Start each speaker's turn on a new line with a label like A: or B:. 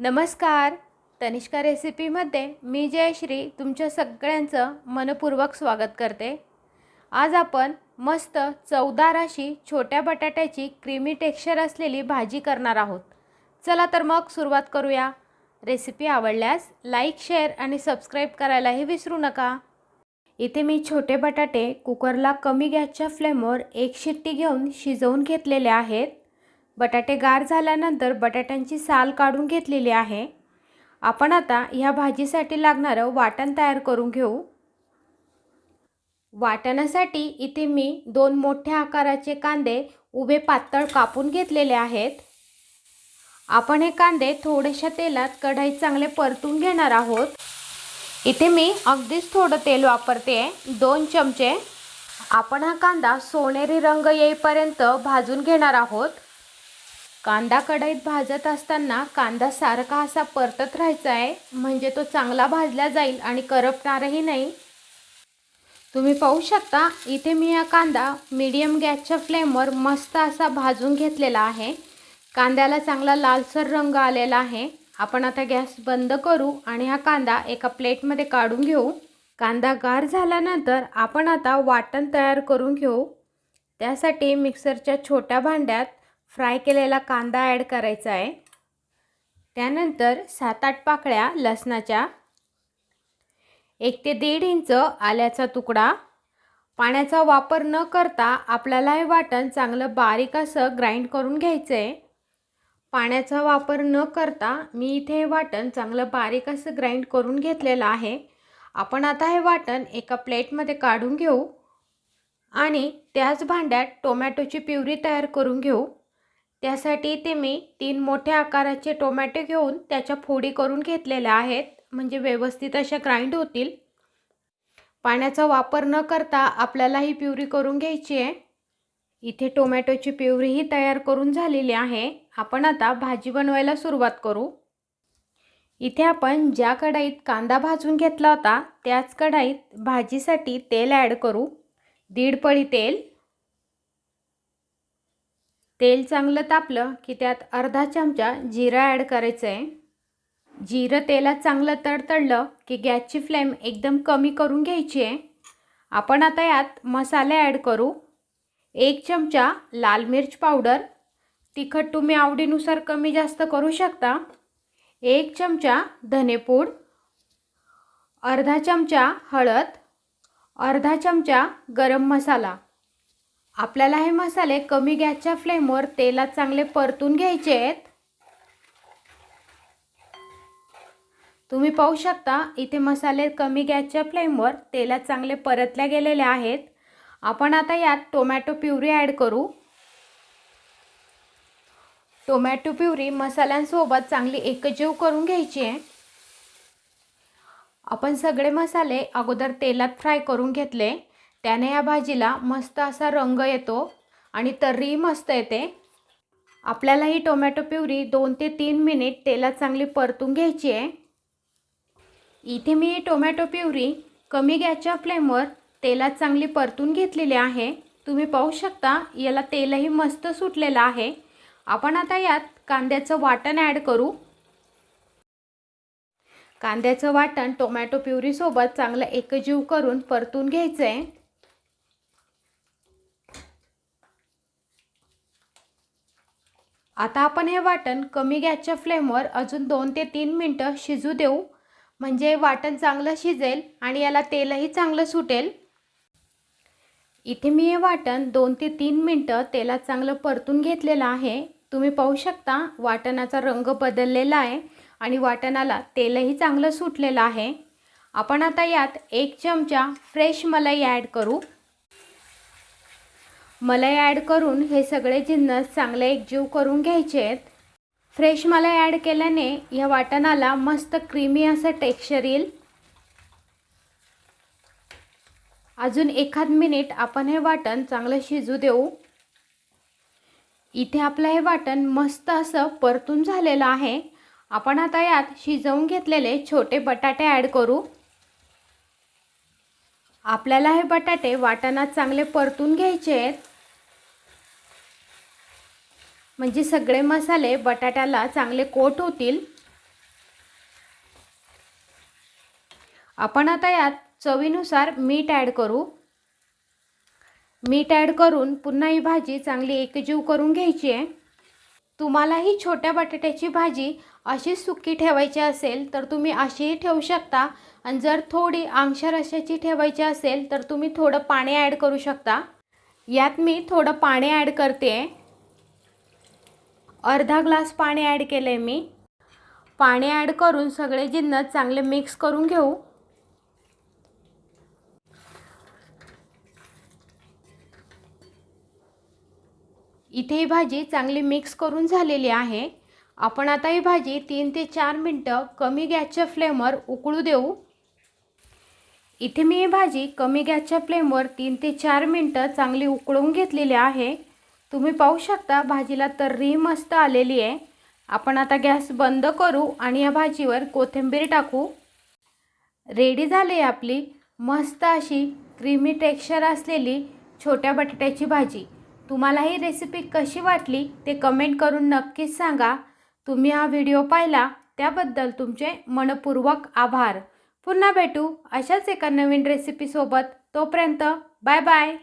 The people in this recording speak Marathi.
A: नमस्कार. तनिष्का रेसिपीमध्ये मी जयश्री तुमच्या सगळ्यांचं मनपूर्वक स्वागत करते. आज आपण मस्त चवदार अशी छोट्या बटाट्याची क्रीमी टेक्स्चर असलेली भाजी करणार आहोत. चला तर मग सुरुवात करूया. रेसिपी आवडल्यास लाईक शेअर आणि सबस्क्राईब करायलाही विसरू नका. इथे मी छोटे बटाटे कुकरला कमी गॅसच्या फ्लेमवर एक शिट्टी घेऊन शिजवून घेतलेले आहेत. बटाटे गार झाल्यानंतर बटाट्यांची साल काढून घेतलेली आहे. आपण आता ह्या भाजीसाठी लागणारं वाटण तयार करून घेऊ. वाटणासाठी इथे मी दोन मोठ्या आकाराचे कांदे उभे पातळ कापून घेतलेले आहेत. आपण हे कांदे थोड्याशा तेलात कढाईत चांगले परतून घेणार आहोत. इथे मी अगदीच थोडं तेल वापरते. दोन चमचे. आपण हा कांदा सोनेरी रंग येईपर्यंत भाजून घेणार आहोत. कांदा कढईत भाजत असताना कांदा सारखा असा परतत राहायचा आहे. म्हणजे तो चांगला भाजला जाईल आणि करपणारही नाही. तुम्ही पाहू शकता इथे मी हा कांदा मीडियम गॅसच्या फ्लेमवर मस्त असा भाजून घेतलेला आहे. कांद्याला चांगला लालसर रंग आलेला आहे. आपण आता गॅस बंद करू आणि हा कांदा एका प्लेटमध्ये काढून घेऊ. कांदा गार झाल्यानंतर आपण आता वाटण तयार करून घेऊ. त्यासाठी मिक्सरच्या छोट्या भांड्यात फ्राय केलेला कांदा ॲड करायचा आहे. त्यानंतर सात आठ पाकळ्या लसणाच्या एक ते दीड इंच आल्याचा तुकडा. पाण्याचा वापर न करता आपल्याला हे वाटण चांगलं बारीक असं ग्राइंड करून घ्यायचं आहे पाण्याचा वापर न करता मी इथे हे वाटण चांगलं बारीक असं ग्राइंड करून घेतलेलं आहे. आपण आता हे वाटण एका प्लेटमध्ये काढून घेऊ आणि त्याच भांड्यात टोमॅटोची प्युरी तयार करून घेऊ. त्यासाठी इथे मी तीन मोठ्या आकाराचे टोमॅटो घेऊन त्याच्या फोडी करून घेतलेल्या आहेत. म्हणजे व्यवस्थित अशा ग्राइंड होतील. पाण्याचा वापर न करता आपल्याला ही प्युरी करून घ्यायची आहे. इथे टोमॅटोची प्युरीही तयार करून झालेली आहे. आपण आता भाजी बनवायला सुरुवात करू. इथे आपण ज्या कढाईत कांदा भाजून घेतला होता त्याच कढाईत भाजीसाठी तेल ॲड करू. दीड पळी तेल. तेल चांगलं तापलं की त्यात अर्धा चमचा जिरा ॲड करायचं आहे जिरं तेलात चांगलं तडतडलं की गॅसची फ्लेम एकदम कमी करून घ्यायची आहे. आपण आता यात मसाले ॲड करू. एक चमचा लाल मिर्च पावडर. तिखट तुम्ही आवडीनुसार कमी जास्त करू शकता. एक चमचा धनेपूड अर्धा चमचा हळद. अर्धा चमचा गरम मसाला. आपल्याला हे मसाले कमी गॅसच्या फ्लेमवर तेलात चांगले परतून घ्यायचे आहेत. तुम्ही पाहू शकता इथे मसाले कमी गॅसच्या फ्लेमवर तेलात चांगले परतल्या गेलेले आहेत. आपण आता यात टोमॅटो प्युरी ॲड करू. टोमॅटो प्युरी मसाल्यांसोबत चांगली एकजीव करून घ्यायची आहे. आपण सगळे मसाले अगोदर तेलात फ्राय करून घेतले. त्याने या भाजीला मस्त असा रंग येतो आणि तर्रीही मस्त येते. आपल्याला ही टोमॅटो प्युरी दोन ते तीन मिनिट तेलात चांगली परतून घ्यायची आहे. इथे मी ही टोमॅटो प्युरी कमी गॅसच्या फ्लेमवर तेलात चांगली परतून घेतलेली आहे. तुम्ही पाहू शकता याला तेलही मस्त सुटलेलं आहे. आपण आता यात कांद्याचं वाटण ॲड करू. कांद्याचं वाटण टोमॅटो प्युरीसोबत चांगलं एकजीव करून परतून घ्यायचं आहे आता आपण हे वाटण कमी गॅसच्या फ्लेमवर अजून दोन ते तीन मिनटं शिजू देऊ. म्हणजे वाटण चांगलं शिजेल आणि याला तेलही चांगलं सुटेल. इथे मी हे वाटण दोन ते तीन मिनटं तेलात चांगलं परतून घेतलेलं आहे. तुम्ही पाहू शकता वाटणाचा रंग बदललेला आहे आणि वाटणाला तेलही चांगलं सुटलेलं आहे. आपण आता यात एक चमचा फ्रेश मलाई ॲड करू. मलाई ॲड करून हे सगळे जिन्नस चांगले एकजीव करून घ्यायचे आहेत. फ्रेश मलाई ॲड केल्याने या वाटणाला मस्त क्रीमी असं टेक्स्चर येईल. अजून एखाद मिनिट आपण हे वाटण चांगलं शिजू देऊ. इथे आपलं हे वाटण मस्त असं परतून झालेलं आहे. आपण आता यात शिजवून घेतलेले छोटे बटाटे ॲड करू. आपल्याला हे बटाटे वाटणात चांगले परतून घ्यायचे आहेत. म्हणजे सगळे मसाले बटाट्याला चांगले कोट होतील. आपण आता यात चवीनुसार मीठ ॲड करू. मीठ ॲड करून पुन्हा ही भाजी चांगली एकजीव करून घ्यायची आहे. तुम्हाला ही छोट्या बटाट्याची भाजी अशी सुकी ठेवायची असेल तर तुम्ही अशीही ठेवू शकता. आणि जर थोडी आंगशा अशाची ठेवायची असेल तर तुम्ही थोडं पाणी ॲड करू शकता. यात मी थोडं पाणी ॲड करते. अर्धा ग्लास पाणी ॲड केलं आहे मी. पाणी ॲड करून सगळे जिन्नस चांगले मिक्स करून घेऊ. इथे ही भाजी चांगली मिक्स करून झालेली आहे. आपण आता ही भाजी तीन ते चार मिनटं कमी गॅसच्या फ्लेमवर उकळू देऊ. इथे मी ही भाजी कमी गॅसच्या फ्लेमवर तीन ते चार मिनटं चांगली उकळून घेतलेली आहे. तुम्ही पाहू शकता भाजीला तर्री मस्त आलेली आहे. आपण आता गॅस बंद करू आणि या भाजीवर कोथिंबीर टाकू. रेडी झाली आपली मस्त अशी क्रीमी टेक्स्चर असलेली छोट्या बटाट्याची भाजी. तुम्हाला ही रेसिपी कशी वाटली ते कमेंट करून नक्कीच सांगा. तुम्ही हा व्हिडिओ पाहिला त्याबद्दल तुमचे मनपूर्वक आभार. पुन्हा भेटू अशाच एका नवीन रेसिपीसोबत तोपर्यंत बाय बाय.